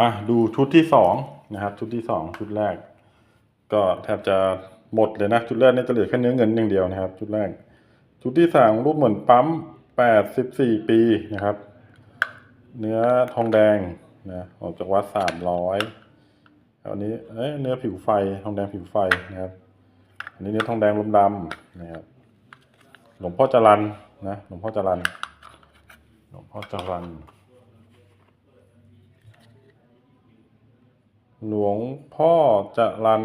มาดูชุดที่สองนะครับ ชุดที่สองชุดแรก ก็แทบจะหมดเลยนะ ชุดแรกเนี่ยจะเหลือแค่เนื้อเงินอย่างเดียวนะครับ ชุดแรก ชุดที่สามรูปเหมือนปั๊มแปดสิบสี่ปีนะครับ เนื้อทองแดงนะออกจากวัดสามร้อยอันนี้เอ้ยเนื้อผิวไฟทองแดงผิวไฟนะครับ อันนี้เนื้อทองแดงลมดำนะครับหลวงพ่อจรันนะหลวงพ่อจรันหลวงพ่อจรัน หลวงพ่อจรัน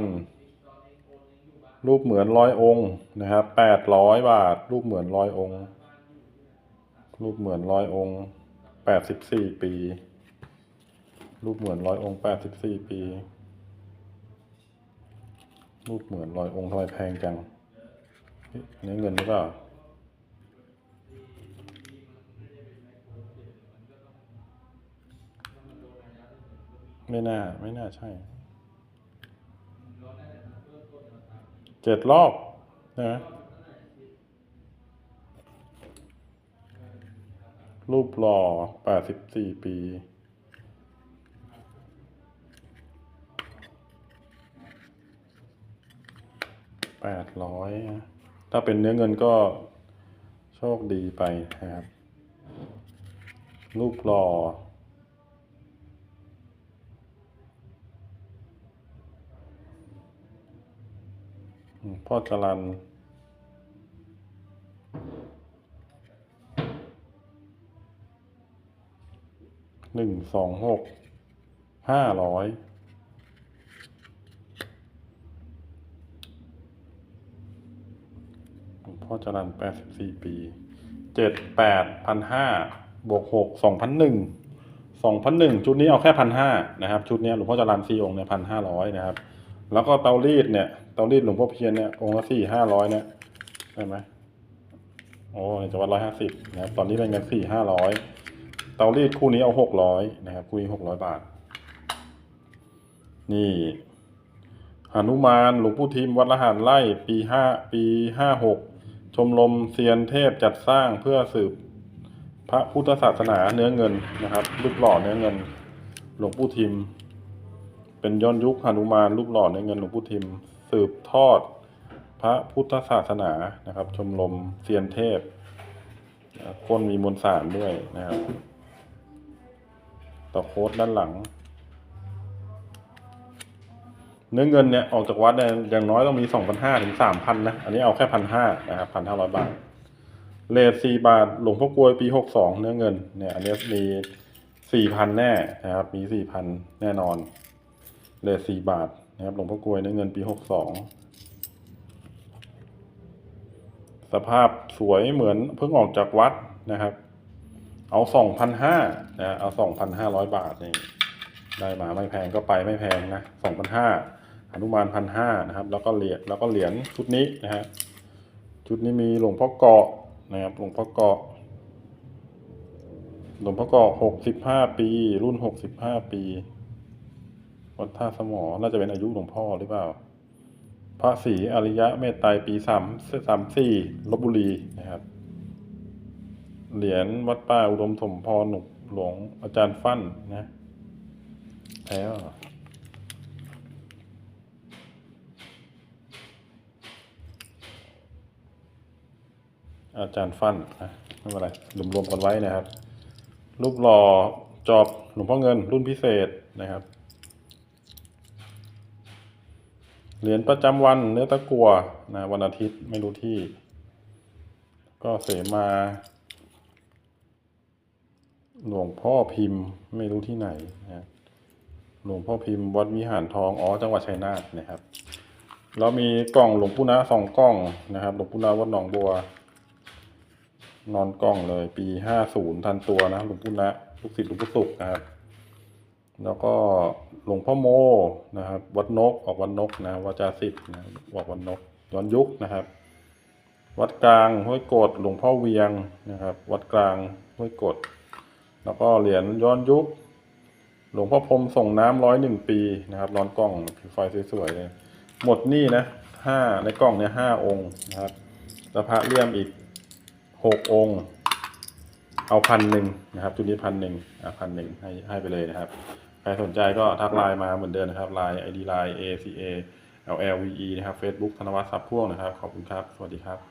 รูปเหมือนร้อยองค์นะครับแปดร้อยบาท รูปเหมือนร้อยองค์ รูปเหมือนร้อยองค์แปดสิบสี่ปี รูปเหมือนร้อยองค์แปดสิบสี่ปี รูปเหมือนร้อยองค์ทำไมแพงจังนนี้เงินหรือเปล่า ไม่น่า ไม่น่าใช่ เจ็ดรอบนะรูปหล่อแปดสิบสี่ปีแปดร้อยถ้าเป็นเนื้อเงินก็โชคดีไปนะครับ รูปหล่อ หลวง พ่อจรันหนึ่งสองหกห้าร้อยพ่อจรันแปดสิบสี่ปีเจ็ดแปดพันห้าบวกหกสองพันหนึ่งสองพันหนึ่งชุดนี้เอาแค่พันห้านะครับ ชุดนี้หลวงพ่อจรันสี่องค์เนี่ยพันห้าร้อยนะครับ แล้วก็เตารีดเนี่ย เตารีดหลวงพ่อเพียรเนี่ยองค์ละสี่ห้าร้อยเนี่ยได้ไหมโอ้จังหวัดร้อยห้าสิบนะครับตอนนี้เป็นเงินสี่ห้าร้อยเตารีดคู่นี้เอาหกร้อยนะครับคู่นี้หกร้อยบาท นี่หนุมานหลวงปู่ทิมวัดละหารไร่ปีห้าปีห้าหกชมรมเซียนเทพจัดสร้างเพื่อสืบพระพุทธศาสนาเนื้อเงินนะครับรูปหล่อเนื้อเงิน หลวงปู่ทิม เป็นย้อนยุคหนุมานรูปหล่อในเงินหลวงปู่ทิม สืบทอด พระพุทธศาสนานะครับ ชมรมเซียนเทพคนมีมวลสารด้วยนะครับ ต่อโค้ดด้านหลัง เนื้อเงินเนี่ยออกจากวัดเนี่ยอย่างน้อยต้องมีสองพันห้าถึงสามพันนะ อันนี้เอาแค่พันห้านะครับพันห้าร้อยบาทเลทสี่บาท หลวงพ่อกลวยปีหกสองเนื้อเงินเนี่ย อันนี้มีสี่พันแน่นะครับ มีสี่พันแน่นอน เลทสี่บาทนะครับหลวงพ่อกลวยในเงินปีหกสองสภาพสวยเหมือนเพิ่งออกจากวัดนะครับ เอาสองพันห้านะเอาสองพันห้าร้อยบาทนี่ได้มาไม่แพงก็ไปไม่แพงนะสองพันห้าอนุมานพันห้านะครับ แล้วก็เหรียญแล้วก็เหรียญชุดนี้นะฮะชุดนี้มีหลวงพ่อเกาะนะครับหลวงพ่อเกาะหลวงพ่อเกาะหกสิบห้าปี รุ่นหกสิบห้าปี วัดท่าสมอ น่าจะเป็นอายุหลวงพ่อหรือเปล่า พระศรีอริยะเมตไตรปีสามสามสี่ลบบุรีนะครับ เหรียญวัดป่าอุดมสมพรหนุกหลวงอาจารย์ฟั่นนะแท้เหรออาจารย์ฟั่นนะไม่เป็นไรรวมๆกันไว้นะครับ รูปหล่อจอบหลวงพ่อเงินรุ่นพิเศษนะครับ เหรียญประจำวันเนื้อตะกัวนะวันอาทิตย์ไม่รู้ที่ ก็เสมา หลวงพ่อพิมพ์ไม่รู้ที่ไหนนะหลวงพ่อพิมพ์วัดวิหารทองอ๋อจังหวัดชัยนาทนะครับแล้วมีกล่องหลวงปู่นะสองกล่องนะครับหลวงปู่นะวัดหนองบัว นอนกล้องเลย ปีห้าศูนย์ทันตัวนะหลวงปู่นะลูกศิษย์หลวงปู่สุขนะครับ แล้วก็หลวงพ่อโมนะครับ วัดนกออกวัดนกนะวาจาสิทธิ์นะออกวัดนกย้อนยุคนะครับ วัดกลางห้วยกดหลวงพ่อเวียงนะครับ วัดกลางห้วยกด แล้วก็เหรียญย้อนยุค หลวงพ่อพรมส่งน้ำร้อยหนึ่งปีนะครับนอนกล้องผิวไฟสวยๆเลยหมดนี่นะห้าในกล้องเนี่ยห้าองค์นะครับแล้วพระเลี่ยมอีกหกองค์ เอาพันหนึ่งนะครับ จุดนี้พันหนึ่งอะพันหนึ่งให้ให้ไปเลยนะครับ ใครสนใจก็ทักไลน์มาเหมือนเดิมนะครับไลน์ ID ไลน์ ACA LLVE นะครับ Facebook ธนวัฒน์ทรัพย์พ่วงนะครับ ขอบคุณครับ สวัสดีครับ